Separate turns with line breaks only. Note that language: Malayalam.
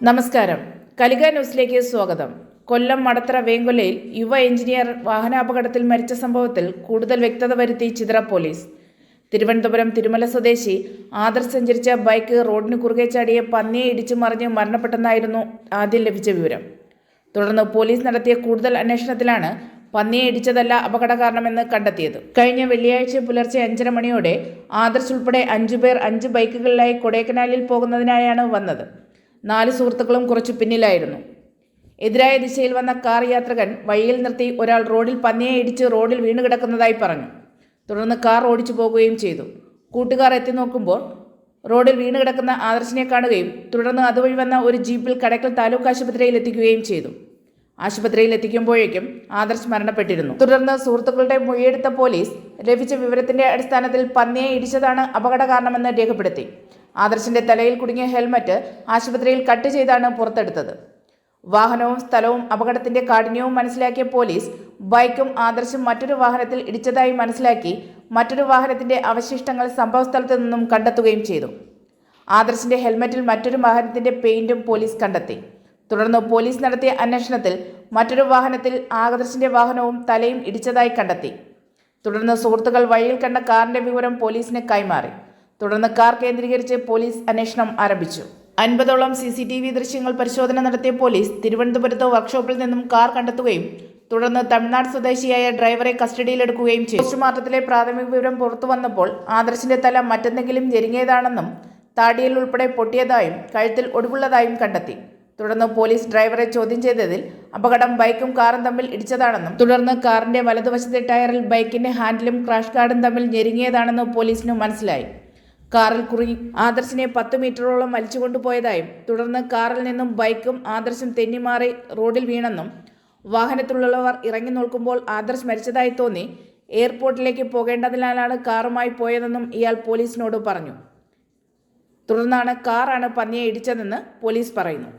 നമസ്കാരം. കലിക ന്യൂസിലേക്ക് സ്വാഗതം. കൊല്ലം മടത്തറ വേങ്കൊല്ലയിൽ യുവ എഞ്ചിനീയർ വാഹനാപകടത്തിൽ മരിച്ച സംഭവത്തിൽ കൂടുതൽ വ്യക്തത വരുത്തി ചിത്ര പോലീസ്. തിരുവനന്തപുരം തിരുമല സ്വദേശി ആദർശ് സഞ്ചരിച്ച ബൈക്ക് റോഡിന് കുറുകെ ചാടിയ പന്നിയെ ഇടിച്ചു മറിഞ്ഞ് മരണപ്പെട്ടെന്നായിരുന്നു ആദ്യം ലഭിച്ച വിവരം. തുടർന്ന് പോലീസ് നടത്തിയ കൂടുതൽ അന്വേഷണത്തിലാണ് പന്നിയെ ഇടിച്ചതല്ല അപകട കാരണമെന്ന് കണ്ടെത്തിയത്. കഴിഞ്ഞ വെള്ളിയാഴ്ച പുലർച്ചെ അഞ്ചര മണിയോടെ ആദർശ് ഉൾപ്പെടെ അഞ്ചുപേർ അഞ്ച് ബൈക്കുകളിലായി കൊടൈക്കനാലിൽ പോകുന്നതിനായാണ് വന്നത്. നാല് സുഹൃത്തുക്കളും കുറച്ചു പിന്നിലായിരുന്നു. എതിരായ ദിശയിൽ വന്ന കാർ യാത്രകൻ വഴിയിൽ നിർത്തി ഒരാൾ റോഡിൽ പന്നിയെ ഇടിച്ച് റോഡിൽ വീണ് കിടക്കുന്നതായി പറഞ്ഞു. തുടർന്ന് കാർ ഓടിച്ചു പോകുകയും ചെയ്തു. കൂട്ടുകാർ എത്തി നോക്കുമ്പോൾ റോഡിൽ വീണ് കിടക്കുന്ന ആദർശിനെ കാണുകയും തുടർന്ന് അതുവഴി വന്ന ഒരു ജീപ്പിൽ കടക്കൽ താലൂക്ക് ആശുപത്രിയിൽ എത്തിക്കുകയും ചെയ്തു. ആശുപത്രിയിൽ എത്തിക്കുമ്പോഴേക്കും ആദർശ് മരണപ്പെട്ടിരുന്നു. തുടർന്ന് സുഹൃത്തുക്കളുടെ മൊഴിയെടുത്ത പോലീസ് ലഭിച്ച വിവരത്തിന്റെ അടിസ്ഥാനത്തിൽ പന്നിയെ ഇടിച്ചതാണ് അപകട കാരണമെന്ന് രേഖപ്പെടുത്തി. ആദർശിന്റെ തലയിൽ കുടുങ്ങിയ ഹെൽമറ്റ് ആശുപത്രിയിൽ കട്ട് ചെയ്താണ് പുറത്തെടുത്തത്. വാഹനവും സ്ഥലവും അപകടത്തിന്റെ കാഠിന്യവും മനസ്സിലാക്കിയ പോലീസ് ബൈക്കും ആദർശും മറ്റൊരു വാഹനത്തിൽ ഇടിച്ചതായി മനസ്സിലാക്കി മറ്റൊരു വാഹനത്തിന്റെ അവശിഷ്ടങ്ങൾ സംഭവസ്ഥലത്ത് നിന്നും കണ്ടെത്തുകയും ചെയ്തു. ആദർശിന്റെ ഹെൽമറ്റിൽ മറ്റൊരു വാഹനത്തിന്റെ പെയിന്റും പോലീസ് കണ്ടെത്തി. തുടർന്ന് പോലീസ് നടത്തിയ അന്വേഷണത്തിൽ മറ്റൊരു വാഹനത്തിൽ ആകർഷിന്റെ വാഹനവും തലയും ഇടിച്ചതായി കണ്ടെത്തി. തുടർന്ന് സുഹൃത്തുക്കൾ വഴിയിൽ കണ്ട കാറിന്റെ വിവരം പോലീസിന് കൈമാറി. തുടർന്ന് കാർ കേന്ദ്രീകരിച്ച് പോലീസ് അന്വേഷണം ആരംഭിച്ചു. അൻപതോളം സി സി ടി വി ദൃശ്യങ്ങൾ പരിശോധന നടത്തിയ പോലീസ് തിരുവനന്തപുരത്ത് വർക്ക്ഷോപ്പിൽ നിന്നും കാർ കണ്ടെത്തുകയും തുടർന്ന് തമിഴ്നാട് സ്വദേശിയായ ഡ്രൈവറെ കസ്റ്റഡിയിലെടുക്കുകയും ചെയ്തു. പോസ്റ്റ്മോർട്ടത്തിലെ പ്രാഥമിക വിവരം പുറത്തു വന്നപ്പോൾ ആദർശിന്റെ തല മറ്റെന്തെങ്കിലും ഞെരുങ്ങിയതാണെന്നും താടിയിൽ ഉൾപ്പെടെ പൊട്ടിയതായും കഴുത്തിൽ ഒടുവുള്ളതായും കണ്ടെത്തി. തുടർന്ന് പോലീസ് ഡ്രൈവറെ ചോദ്യം ചെയ്തതിൽ അപകടം ബൈക്കും കാറും തമ്മിൽ ഇടിച്ചതാണെന്നും തുടർന്ന് കാറിന്റെ വലതുവശത്തെ ടയറിൽ ബൈക്കിന്റെ ഹാൻഡിലും ക്രാഷ് കാർഡും തമ്മിൽ ഞെരുങ്ങിയതാണെന്ന് പോലീസിന് മനസ്സിലായി. കാറിൽ കുറി ആദർശിനെ പത്ത് മീറ്ററോളം വലിച്ചുകൊണ്ടുപോയതായും തുടർന്ന് കാറിൽ നിന്നും ബൈക്കും ആദർശും തെന്നിമാറി റോഡിൽ വീണെന്നും വാഹനത്തിലുള്ളവർ ഇറങ്ങി നോക്കുമ്പോൾ ആദർശ് മരിച്ചതായി തോന്നി എയർപോർട്ടിലേക്ക് പോകേണ്ടതിനാലാണ് കാറുമായി പോയതെന്നും ഇയാൾ പോലീസിനോട് പറഞ്ഞു. തുടർന്നാണ് കാറാണ് പന്നിയെ ഇടിച്ചതെന്ന് പോലീസ് പറയുന്നു.